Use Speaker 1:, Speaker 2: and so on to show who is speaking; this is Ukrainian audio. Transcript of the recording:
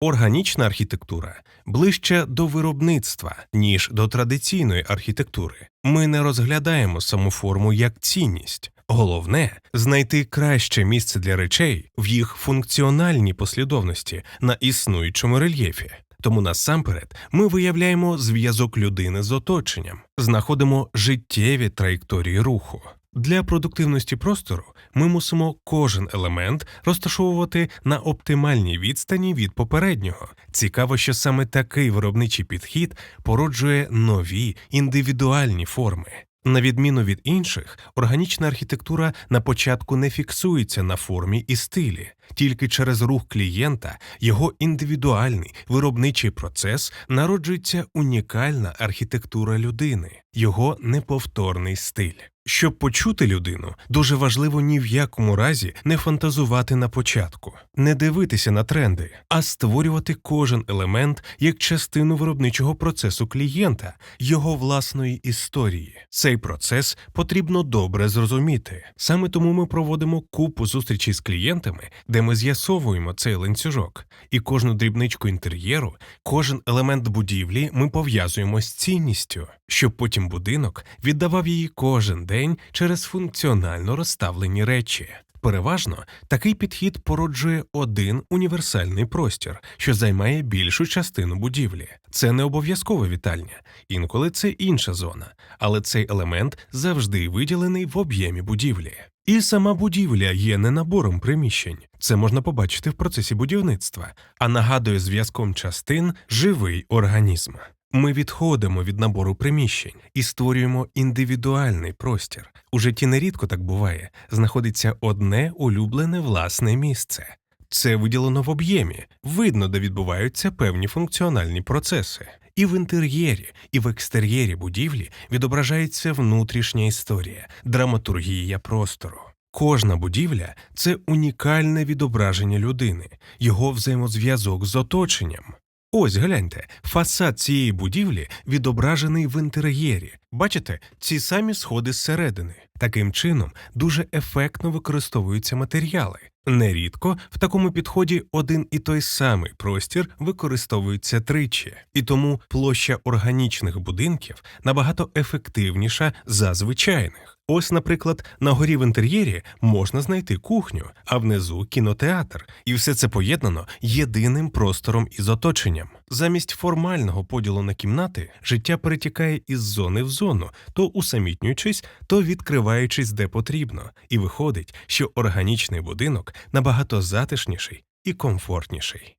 Speaker 1: Органічна архітектура ближче до виробництва, ніж до традиційної архітектури. Ми не розглядаємо саму форму як цінність. Головне знайти краще місце для речей в їх функціональній послідовності на існуючому рельєфі. Тому насамперед ми виявляємо зв'язок людини з оточенням, знаходимо життєві траєкторії руху. Для продуктивності простору ми мусимо кожен елемент розташовувати на оптимальній відстані від попереднього. Цікаво, що саме такий виробничий підхід породжує нові індивідуальні форми. На відміну від інших, органічна архітектура на початку не фіксується на формі і стилі, тільки через рух клієнта, його індивідуальний виробничий процес народжується унікальна архітектура людини, його неповторний стиль. Щоб почути людину, дуже важливо ні в якому разі не фантазувати на початку, не дивитися на тренди, а створювати кожен елемент як частину виробничого процесу клієнта, його власної історії. Цей процес потрібно добре зрозуміти. Саме тому ми проводимо купу зустрічей з клієнтами, де ми з'ясовуємо цей ланцюжок, і кожну дрібничку інтер'єру, кожен елемент будівлі ми пов'язуємо з цінністю, щоб потім будинок віддавав її кожен день через функціонально розставлені речі. Переважно такий підхід породжує один універсальний простір, що займає більшу частину будівлі. Це не обов'язкова вітальня, інколи це інша зона, але цей елемент завжди виділений в об'ємі будівлі. І сама будівля є не набором приміщень. Це можна побачити в процесі будівництва, а нагадує зв'язком частин живий організм. Ми відходимо від набору приміщень і створюємо індивідуальний простір. У житті нерідко так буває, знаходиться одне улюблене власне місце. Це виділено в об'ємі, видно, де відбуваються певні функціональні процеси. І в інтер'єрі, і в екстер'єрі будівлі відображається внутрішня історія, драматургія простору. Кожна будівля це унікальне відображення людини, його взаємозв'язок з оточенням. Ось гляньте, фасад цієї будівлі відображений в інтер'єрі. Бачите, ці самі сходи зсередини. Таким чином дуже ефектно використовуються матеріали. Нерідко в такому підході один і той самий простір використовується тричі, і тому площа органічних будинків набагато ефективніша за звичайних. Ось, наприклад, на горі в інтер'єрі можна знайти кухню, а внизу кінотеатр, і все це поєднано єдиним простором із оточенням. Замість формального поділу на кімнати життя перетікає із зони в зону, то усамітнюючись, то відкриваючись де потрібно, і виходить, що органічний будинок набагато затишніший і комфортніший.